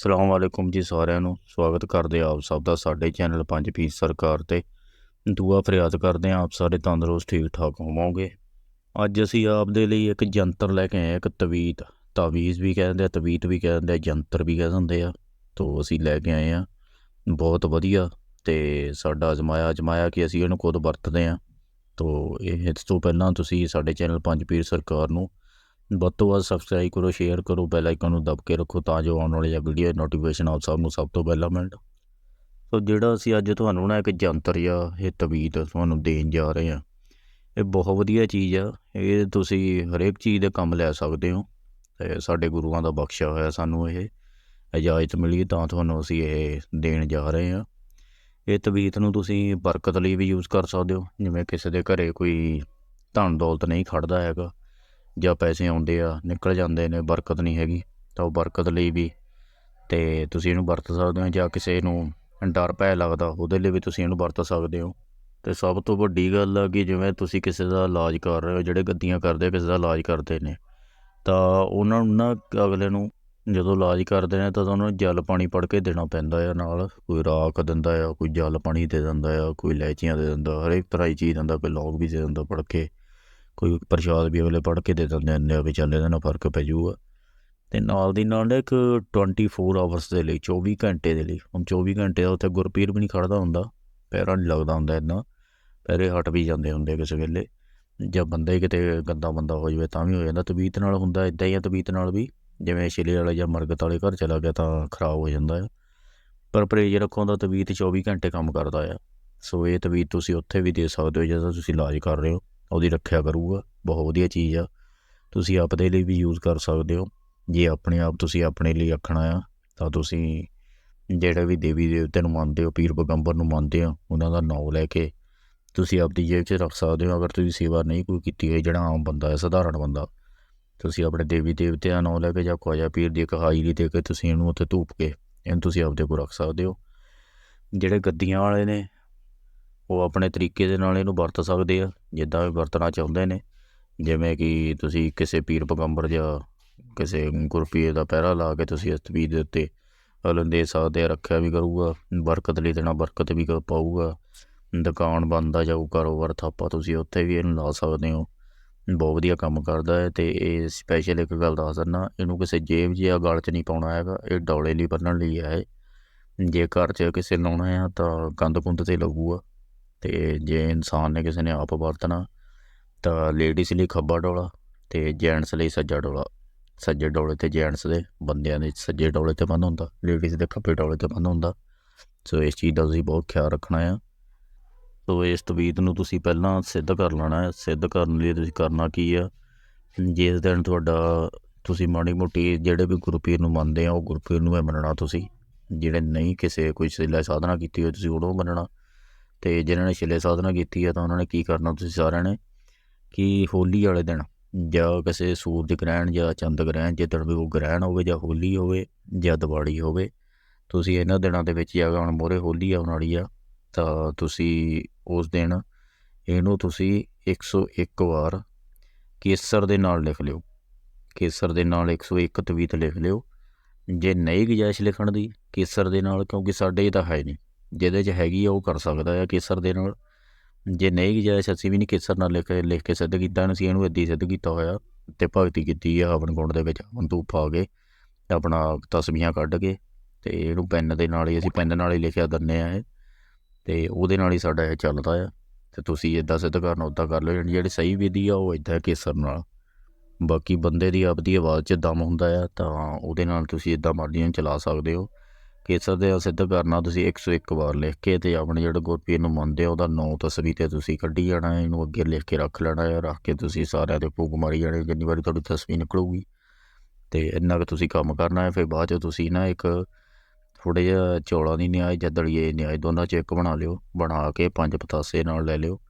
ਸਲਾਮ ਵਾਲੇਕੁਮ ਜੀ ਸਾਰਿਆਂ ਨੂੰ। ਸਵਾਗਤ ਕਰਦੇ ਆਪ ਸਭ ਦਾ ਸਾਡੇ ਚੈਨਲ ਪੰਜ ਪੀਸ ਸਰਕਾਰ ਤੇ। ਦੁਆ ਫਰਿਆਦ ਕਰਦੇ ਹਾਂ ਆਪ ਸਾਰੇ ਤੰਦਰੁਸਤ ਠੀਕ ਠਾਕ ਹੋਵੋਗੇ। ਅੱਜ ਅਸੀਂ ਆਪ ਦੇ ਲਈ ਇੱਕ ਜੰਤਰ ਲੈ ਕੇ ਆਏ ਹਾਂ, ਇੱਕ ਤਵੀਤ। ਤਾਵੀਜ਼ ਵੀ ਕਹਿੰਦੇ ਆ ਤਵੀਤ ਵੀ ਕਹਿੰਦੇ ਆ ਜੰਤਰ ਵੀ ਕਹਿ ਦਿੰਦੇ ਆ। ਤੋਂ ਅਸੀਂ ਲੈ ਕੇ ਆਏ ਆ ਬਹੁਤ ਵਧੀਆ ਤੇ ਸਾਡਾ ਅਜਮਾਇਆ ਅਜਮਾਇਆ ਕਿ ਅਸੀਂ ਇਹਨੂੰ ਖੁਦ ਵਰਤਦੇ ਆ ਤੋਂ ਇਹ ਇਸ ਤੋਂ ਪਹਿਲਾਂ ਤੁਸੀਂ ਸਾਡੇ ਚੈਨਲ ਪੰਜ ਪੀਰ ਸਰਕਾਰ ਨੂੰ ਵੱਧ ਤੋਂ ਵੱਧ ਸਬਸਕ੍ਰਾਈਬ ਕਰੋ ਸ਼ੇਅਰ ਕਰੋ ਬੈਲ ਆਈਕਨ ਨੂੰ ਦਬ ਕੇ ਰੱਖੋ ਤਾਂ ਜੋ ਆਉਣ ਵਾਲੀਆਂ ਵੀਡੀਓ ਨੋਟੀਫਿਕੇਸ਼ਨ ਆਪ ਸਭ ਨੂੰ ਸਭ ਤੋਂ ਪਹਿਲਾਂ ਮਿਲਣ। ਸੋ ਜਿਹੜਾ ਅਸੀਂ ਅੱਜ ਤੁਹਾਨੂੰ ਨਾ ਇੱਕ ਜੰਤਰ ਜਾਂ ਇਹ ਤਵੀਤ ਤੁਹਾਨੂੰ ਦੇਣ ਜਾ ਰਹੇ ਹਾਂ, ਇਹ ਬਹੁਤ ਵਧੀਆ ਚੀਜ਼ ਆ। ਇਹ ਤੁਸੀਂ ਹਰੇਕ ਚੀਜ਼ ਦੇ ਕੰਮ ਲੈ ਸਕਦੇ ਹੋ। ਤੇ ਸਾਡੇ ਗੁਰੂਆਂ ਦਾ ਬਖਸ਼ਿਆ ਹੋਇਆ ਸਾਨੂੰ ਇਹ ਇਜਾਜ਼ਤ ਮਿਲੀ, ਤਾਂ ਤੁਹਾਨੂੰ ਅਸੀਂ ਇਹ ਦੇਣ ਜਾ ਰਹੇ ਹਾਂ। ਇਹ ਤਵੀਤ ਨੂੰ ਤੁਸੀਂ ਬਰਕਤ ਲਈ ਵੀ ਯੂਜ਼ ਕਰ ਸਕਦੇ ਹੋ। ਜਿਵੇਂ ਕਿਸੇ ਦੇ ਘਰੇ ਕੋਈ ਧਨ ਦੌਲਤ ਨਹੀਂ ਖੜਦਾ ਹੈਗਾ ਜਾਂ ਪੈਸੇ ਆਉਂਦੇ ਆ, ਨਿਕਲ ਜਾਂਦੇ ਨੇ, ਬਰਕਤ ਨਹੀਂ ਹੈਗੀ। ਤਾਂ ਉਹ ਬਰਕਤ ਲਈ ਵੀ ਅਤੇ ਤੁਸੀਂ ਇਹਨੂੰ ਵਰਤ ਸਕਦੇ ਹੋ ਜਾਂ ਕਿਸੇ ਨੂੰ ਡਰ ਭੈ ਲੱਗਦਾ, ਉਹਦੇ ਲਈ ਵੀ ਤੁਸੀਂ ਇਹਨੂੰ ਵਰਤ ਸਕਦੇ ਹੋ। ਤੇ ਸਭ ਤੋਂ ਵੱਡੀ ਗੱਲ ਆ ਕਿ ਜਿਵੇਂ ਤੁਸੀਂ ਕਿਸੇ ਦਾ ਇਲਾਜ ਕਰ ਰਹੇ ਹੋ, ਜਿਹੜੇ ਗੱਦੀਆਂ ਕਰਦੇ ਕਿਸੇ ਦਾ ਇਲਾਜ ਕਰਦੇ ਨੇ, ਤਾਂ ਉਹਨਾਂ ਨੂੰ ਨਾ ਅਗਲੇ ਨੂੰ ਜਦੋਂ ਇਲਾਜ ਕਰਦੇ ਨੇ, ਤਾਂ ਉਹਨਾਂ ਨੂੰ ਜਲ ਪਾਣੀ ਪੜ ਕੇ ਦੇਣਾ ਪੈਂਦਾ ਆ ਨਾਲ। ਕੋਈ ਰਾਖ ਦਿੰਦਾ ਆ, ਕੋਈ ਜਲ ਪਾਣੀ ਦੇ ਦਿੰਦਾ ਆ, ਕੋਈ ਇਲਾਇਚੀਆਂ ਦੇ ਦਿੰਦਾ, ਹਰੇਕ ਤਰ੍ਹਾਂ ਦੀ ਚੀਜ਼ ਦਿੰਦਾ, ਕੋਈ ਲੌਂਗ ਵੀ ਦੇ ਦਿੰਦਾ ਪੜ ਕੇ। ਕੋਈ ਪ੍ਰਸ਼ਾਦ ਵੀ ਅਗਲੇ ਪੜ ਕੇ ਦੇ ਦਿੰਦੇ ਆ ਵੀ ਚੱਲ ਇਹਦੇ ਨਾਲ ਫ਼ਰਕ ਪੈ ਜਾਊਗਾ। ਤੇ ਨਾਲ ਦੀ ਨਾਲ ਨਾ ਇੱਕ 24 ਆਵਰਸ ਦੇ ਲਈ 24 ਘੰਟੇ ਦੇ ਲਈ, ਹੁਣ 24 ਘੰਟੇ ਦਾ ਉੱਥੇ ਗੁਰਪੀਰ ਵੀ ਨਹੀਂ ਖੜਦਾ ਹੁੰਦਾ, ਪੈਰਾਂ ਨਹੀਂ ਲੱਗਦਾ ਹੁੰਦਾ ਇੰਨਾ, ਪੈਰੇ ਹਟ ਵੀ ਜਾਂਦੇ ਹੁੰਦੇ ਕਿਸੇ ਵੇਲੇ, ਜਾਂ ਬੰਦਾ ਹੀ ਕਿਤੇ ਗੰਦਾ ਬੰਦਾ ਹੋ ਜਾਵੇ ਤਾਂ ਵੀ ਹੋ ਜਾਂਦਾ, ਤਬੀਤ ਨਾਲ ਹੁੰਦਾ ਇਦਾਂ ਹੀ ਆ ਤਬੀਤ ਨਾਲ ਵੀ, ਜਿਵੇਂ ਛਿਲੇ ਵਾਲੇ ਜਾਂ ਮਰਗਤ ਵਾਲੇ ਘਰ ਚਲਾ ਗਿਆ ਤਾਂ ਖਰਾਬ ਹੋ ਜਾਂਦਾ ਆ। ਪਰ ਪਰਹੇਜ਼ ਰੱਖੋ ਦਾ ਤਬੀਤ 24 ਘੰਟੇ ਕੰਮ ਕਰਦਾ ਆ। ਸੋ ਇਹ ਤਬੀਤ ਤੁਸੀਂ ਉੱਥੇ ਵੀ ਦੇ ਸਕਦੇ ਹੋ, ਜਦੋਂ ਤੁਸੀਂ ਇਲਾਜ ਕਰ ਰਹੇ ਹੋ। ਉਹਦੀ ਰੱਖਿਆ ਕਰੂਗਾ, ਬਹੁਤ ਵਧੀਆ ਚੀਜ਼ ਆ। ਤੁਸੀਂ ਆਪਦੇ ਲਈ ਵੀ ਯੂਜ਼ ਕਰ ਸਕਦੇ ਹੋ। ਜੇ ਆਪਣੇ ਆਪ ਤੁਸੀਂ ਆਪਣੇ ਲਈ ਆਖਣਾ ਆ, ਤਾਂ ਤੁਸੀਂ ਜਿਹੜੇ ਵੀ ਦੇਵੀ ਦੇਵਤੇ ਨੂੰ ਮੰਨਦੇ ਹੋ, ਪੀਰ ਪੈਗੰਬਰ ਨੂੰ ਮੰਨਦੇ ਹੋ, ਉਹਨਾਂ ਦਾ ਨਾਮ ਲੈ ਕੇ ਤੁਸੀਂ ਆਪਦੀ ਜੇਬ 'ਚ ਰੱਖ ਸਕਦੇ ਹੋ। ਅਗਰ ਤੁਸੀਂ ਸੇਵਾ ਨਹੀਂ ਕੋਈ ਕੀਤੀ ਹੋਈ, ਜਿਹੜਾ ਆਮ ਬੰਦਾ ਹੈ, ਸਧਾਰਨ ਬੰਦਾ, ਤੁਸੀਂ ਆਪਣੇ ਦੇਵੀ ਦੇਵਤਿਆਂ ਦਾ ਨਾਮ ਲੈ ਕੇ ਜਾਂ ਖਵਾਜਾ ਪੀਰ ਦੀ ਇੱਕ ਹਾਜ਼ਰੀ ਦੇ ਕੇ ਤੁਸੀਂ ਇਹਨੂੰ ਉੱਥੇ ਧੂਪ ਕੇ, ਇਹਨੂੰ ਤੁਸੀਂ ਆਪਦੇ ਕੋਲ ਰੱਖ ਸਕਦੇ ਹੋ। ਜਿਹੜੇ ਗੱਦੀਆਂ ਵਾਲੇ ਨੇ ਉਹ ਆਪਣੇ ਤਰੀਕੇ ਦੇ ਨਾਲ ਇਹਨੂੰ ਵਰਤ ਸਕਦੇ ਆ, ਜਿੱਦਾਂ ਵੀ ਵਰਤਣਾ ਚਾਹੁੰਦੇ ਨੇ। ਜਿਵੇਂ ਕਿ ਤੁਸੀਂ ਕਿਸੇ ਪੀਰ ਪੈਗੰਬਰ ਜਾਂ ਕਿਸੇ ਗੁਰਪੀਰ ਦਾ ਪਹਿਰਾ ਲਾ ਕੇ ਤੁਸੀਂ ਇਸ ਤਵੀਰ ਦੇ ਉੱਤੇ ਅਲਨ ਦੇ ਸਕਦੇ ਆ ਰੱਖਿਆ ਵੀ ਕਰੂਗਾ, ਬਰਕਤ ਲਈ ਦੇਣਾ ਬਰਕਤ ਵੀ ਪਾਊਗਾ। ਦੁਕਾਨ ਬੰਦਾ ਜਾਊ, ਕਾਰੋਬਾਰ ਥਾਪਾ ਤੁਸੀਂ ਉੱਥੇ ਵੀ ਇਹਨੂੰ ਲਾ ਸਕਦੇ ਹੋ। ਬਹੁਤ ਵਧੀਆ ਕੰਮ ਕਰਦਾ ਹੈ ਤੇ ਇਹ ਸਪੈਸ਼ਲ ਇੱਕ ਗੱਲ ਦੱਸ ਦਿੰਦਾ, ਇਹਨੂੰ ਕਿਸੇ ਜੇਬ ਜਾਂ ਗਲ 'ਚ ਨਹੀਂ ਪਾਉਣਾ ਹੈਗਾ, ਇਹ ਡੌਲੇ ਲਈ ਬੰਨਣ ਲਈ ਹੈ ਜੇ ਘਰ 'ਚ ਕਿਸੇ ਲਾਉਣਾ ਆ ਤਾਂ ਕੰਧ ਕੁੰਦ ਤੇ ਲੱਗੂਗਾ। ਤੇ ਜੇ ਇਨਸਾਨ ਨੇ ਕਿਸੇ ਨੇ ਆਪ ਵਰਤਣਾ, ਤਾਂ ਲੇਡੀਜ਼ ਲਈ ਖੱਬਾ ਡੋਲਾ ਤੇ ਜੈਂਟਸ ਲਈ ਸੱਜਾ ਡੋਲਾ। ਸੱਜੇ ਡੋਲੇ ਤੇ ਜੈਂਟਸ ਦੇ, ਬੰਦਿਆਂ ਦੇ ਸੱਜੇ ਡੋਲੇ ਤੇ ਬੰਦ ਹੁੰਦਾ ਲੇਡੀਜ਼ ਦੇ ਖੱਬੇ ਡੋਲੇ ਤੇ ਬੰਦ ਹੁੰਦਾ। ਸੋ ਇਸ ਚੀਜ਼ ਦਾ ਤੁਸੀਂ ਬਹੁਤ ਖਿਆਲ ਰੱਖਣਾ ਆ। ਸੋ ਇਸ ਤਵੀਤ ਨੂੰ ਤੁਸੀਂ ਪਹਿਲਾਂ ਸਿੱਧ ਕਰ ਲੈਣਾ ਹੈ। ਸਿੱਧ ਕਰਨ ਲਈ ਤੁਸੀਂ ਕਰਨਾ ਕੀ ਆ? ਜਿਸ ਦਿਨ ਤੁਹਾਡਾ, ਤੁਸੀਂ ਮਾੜੀ ਮੋਟੀ ਜਿਹੜੇ ਵੀ ਗੁਰਪੀਰ ਨੂੰ ਮੰਨਦੇ ਆ, ਉਹ ਗੁਰਪੀਰ ਨੂੰ ਹੀ ਮੰਨਣਾ ਤੁਸੀਂ। ਜਿਹੜੇ ਨਹੀਂ ਕਿਸੇ ਕੋਈ ਸਿਲਾ ਸਾਧਨਾ ਕੀਤੀ ਹੋਈ, ਤੁਸੀਂ ਉਹਨੂੰ ਮੰਨਣਾ। ਤੇ ਜਿਨ੍ਹਾਂ ਨੇ ਛਿਲੇ ਸਾਧਨਾ ਕੀਤੀ ਹੈ ਤਾਂ ਉਹਨਾਂ ਨੇ ਕੀ ਕਰਨਾ ਤੁਸੀਂ ਸਾਰਿਆਂ ਨੇ? ਕਿ ਹੋਲੀ ਵਾਲੇ ਦਿਨ ਜਾਂ ਕਿਸੇ ਸੂਰਜ ਗ੍ਰਹਿਣ ਜਾਂ ਚੰਦ ਗ੍ਰਹਿਣ, ਜਿੱਦਣ ਵੀ ਉਹ ਗ੍ਰਹਿਣ ਹੋਵੇ ਜਾਂ ਹੋਲੀ ਹੋਵੇ ਜਾਂ ਦੀਵਾਲੀ ਹੋਵੇ, ਤੁਸੀਂ ਇਹਨਾਂ ਦਿਨਾਂ ਦੇ ਵਿੱਚ ਜਾਂ ਹੁਣ ਮੋਰੇ ਹੋਲੀ ਆਉਣ ਵਾਲੀ ਆ, ਤਾਂ ਤੁਸੀਂ ਉਸ ਦਿਨ ਇਹਨੂੰ ਤੁਸੀਂ 101 ਵਾਰ ਕੇਸਰ ਦੇ ਨਾਲ ਲਿਖ ਲਿਓ। ਕੇਸਰ ਦੇ ਨਾਲ 101 ਤਵੀਤ ਲਿਖ ਲਿਓ। ਜੇ ਨਹੀਂ ਗੁਜਾਇਸ਼ ਲਿਖਣ ਦੀ ਕੇਸਰ ਦੇ ਨਾਲ, ਕਿਉਂਕਿ ਸਾਡੇ ਇਹ ਤਾਂ ਹੈ ਨਹੀਂ। ਜਿਹਦੇ 'ਚ ਹੈਗੀ ਆ, ਉਹ ਕਰ ਸਕਦਾ ਆ ਕੇਸਰ ਦੇ ਨਾਲ। ਜੇ ਨਹੀਂ ਗੁਜਾਇਸ਼ ਅਸੀਂ ਵੀ ਨਹੀਂ ਕੇਸਰ ਨਾਲ ਲਿਖ ਕੇ ਲਿਖ ਕੇ ਸਿੱਧ ਕੀਤਾ, ਨਾ ਅਸੀਂ ਇਹਨੂੰ ਇੱਦੀ ਸਿੱਧ ਕੀਤਾ ਹੋਇਆ। ਤੇ ਭਗਤੀ ਕੀਤੀ ਆ ਹਵਨ ਕੁੰਡ ਦੇ ਵਿੱਚ, ਹਵਨ ਧੂਪ ਪਾ ਕੇ ਆਪਣਾ ਤਸਬੀਹਾਂ ਕੱਢ ਕੇ, ਤੇ ਇਹਨੂੰ ਪੈਨ ਦੇ ਨਾਲ ਹੀ, ਅਸੀਂ ਪੈਨ ਨਾਲ ਹੀ ਲਿਖਿਆ ਦਿੰਦੇ ਆ ਇਹ। ਤੇ ਉਹਦੇ ਨਾਲ ਹੀ ਸਾਡਾ ਇਹ ਚੱਲਦਾ ਆ। ਤੇ ਤੁਸੀਂ ਇਦਾਂ ਸਿੱਧ ਕਰਨਾ ਉਦਾਂ ਕਰ ਲਓ, ਜਿਹੜੀ ਸਹੀ ਵਿਧੀ ਆ, ਉਹ ਇਦਾਂ ਕੇਸਰ ਨਾਲ। ਬਾਕੀ ਬੰਦੇ ਦੀ ਆਪਦੀ ਆਵਾਜ਼ 'ਚ ਦਮ ਹੁੰਦਾ ਆ, ਤਾਂ ਉਹਦੇ ਨਾਲ ਤੁਸੀਂ ਇਦਾਂ ਮਰਜ਼ੀ ਨੂੰ ਚਲਾ ਸਕਦੇ ਹੋ। ਕੇਸਰ ਦੇ ਸਿੱਧ ਕਰਨਾ ਤੁਸੀਂ 101 ਵਾਰ ਲਿਖ ਕੇ ਤੇ ਆਪਣੇ ਜਿਹੜਾ ਗੁਰਪੀਰ ਨੂੰ ਮੰਨਦੇ ਆ ਉਹਦਾ ਨਾਂ ਤਸਵੀਰ ਤੇ ਤੁਸੀਂ ਕੱਢੀ ਜਾਣਾ ਹੈ, ਇਹਨੂੰ ਅੱਗੇ ਲਿਖ ਕੇ ਰੱਖ ਲੈਣਾ ਹੈ ਰੱਖ ਕੇ ਤੁਸੀਂ ਸਾਰਿਆਂ ਦੇ ਫੂਕ ਮਾਰੀ ਜਾਣੇ ਜਿੰਨੀ ਵਾਰੀ ਤੁਹਾਡੀ ਤਸਵੀਰ ਨਿਕਲੂਗੀ। ਤੇ ਇੰਨਾ ਕੁ ਤੁਸੀਂ ਕੰਮ ਕਰਨਾ ਹੈ ਫਿਰ ਬਾਅਦ 'ਚ ਤੁਸੀਂ ਨਾ ਇੱਕ ਥੋੜ੍ਹਾ ਜਿਹਾ ਚੌਲਾਂ ਦੀ ਨਿਆਜ਼ ਜਾਂ ਦਲੀਏ ਦੀ ਦੋਨਾਂ 'ਚ ਇੱਕ ਬਣਾ ਲਿਓ ਬਣਾ ਕੇ ਪੰਜ ਪਤਾਸੇ ਨਾਲ ਲੈ ਲਿਓ।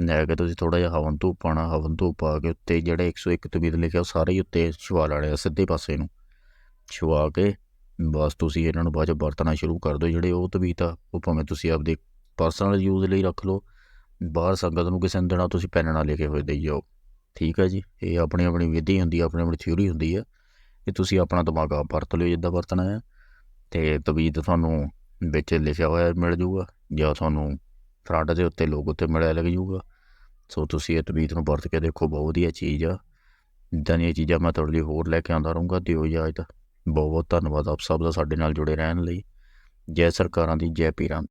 ਲੈ ਕੇ ਤੁਸੀਂ ਥੋੜ੍ਹਾ ਜਿਹਾ ਹਵਨ ਧੂਪ ਪਾਉਣਾ ਹਵਨ ਧੂਪ ਪਾ ਕੇ ਉੱਤੇ ਜਿਹੜਾ 101 ਤਵੀਤ ਲਿਖਿਆ ਉਹ ਸਾਰੇ ਹੀ ਉੱਤੇ ਛੁਆ ਲੈਣੇ ਆ ਸਿੱਧੇ ਪਾਸੇ ਨੂੰ। ਛੁਆ ਕੇ ਬਸ ਤੁਸੀਂ ਇਹਨਾਂ ਨੂੰ ਬਾਅਦ ਚੋਂ ਵਰਤਣਾ ਸ਼ੁਰੂ ਕਰ ਦਿਓ, ਜਿਹੜੇ ਉਹ ਤਵੀਤਾ ਉਹ ਭਾਵੇਂ ਤੁਸੀਂ ਆਪਦੇ ਪਰਸਨਲ ਯੂਜ਼ ਲਈ ਰੱਖ ਲਓ। ਬਾਹਰ ਸੰਗਤ ਨੂੰ ਕਿਸੇ ਨੂੰ ਦੇਣਾ, ਤੁਸੀਂ ਪੈਨ ਨਾਲ ਲਿਖੇ ਹੋਏ ਦੇਈ ਜਾਓ। ਠੀਕ ਹੈ ਜੀ, ਇਹ ਆਪਣੀ ਆਪਣੀ ਵਿਧੀ ਹੁੰਦੀ ਆਪਣੀ ਆਪਣੀ ਥਿਊਰੀ ਹੁੰਦੀ ਆ ਕਿ ਤੁਸੀਂ ਆਪਣਾ ਦਿਮਾਗ ਆਪ ਵਰਤ ਲਿਓ ਜਿੱਦਾਂ ਵਰਤਣਾ ਹੈ। ਤੇ ਤਵੀਤ ਤੁਹਾਨੂੰ ਵਿੱਚ ਲਿਖਿਆ ਹੋਇਆ ਮਿਲ ਜੂਗਾ। ਜਾਂ ਤੁਹਾਨੂੰ ਫਰੰਟ ਦੇ ਉੱਤੇ ਲੋਗ ਉੱਤੇ ਮਿਲਿਆ ਲੱਗ ਜੂਗਾ। ਸੋ ਤੁਸੀਂ ਇਹ ਤਵੀਤ ਨੂੰ ਵਰਤ ਕੇ ਦੇਖੋ, ਬਹੁਤ ਵਧੀਆ ਚੀਜ਼ ਆ। ਇਦਾਂ ਦੀਆਂ ਚੀਜ਼ਾਂ ਮੈਂ ਤੁਹਾਡੇ ਲਈ ਹੋਰ ਲੈ ਕੇ ਆਉਂਦਾ ਰਹੂੰਗਾ, ਦਿਓ ਇਜਾਜ਼ਤ। ਬਹੁਤ ਬਹੁਤ ਧੰਨਵਾਦ ਆਪ ਸਭ ਦਾ ਸਾਡੇ ਨਾਲ ਜੁੜੇ ਰਹਿਣ ਲਈ। ਜੈ ਸਰਕਾਰਾਂ ਦੀ, ਜੈ ਪੀਰਾਂ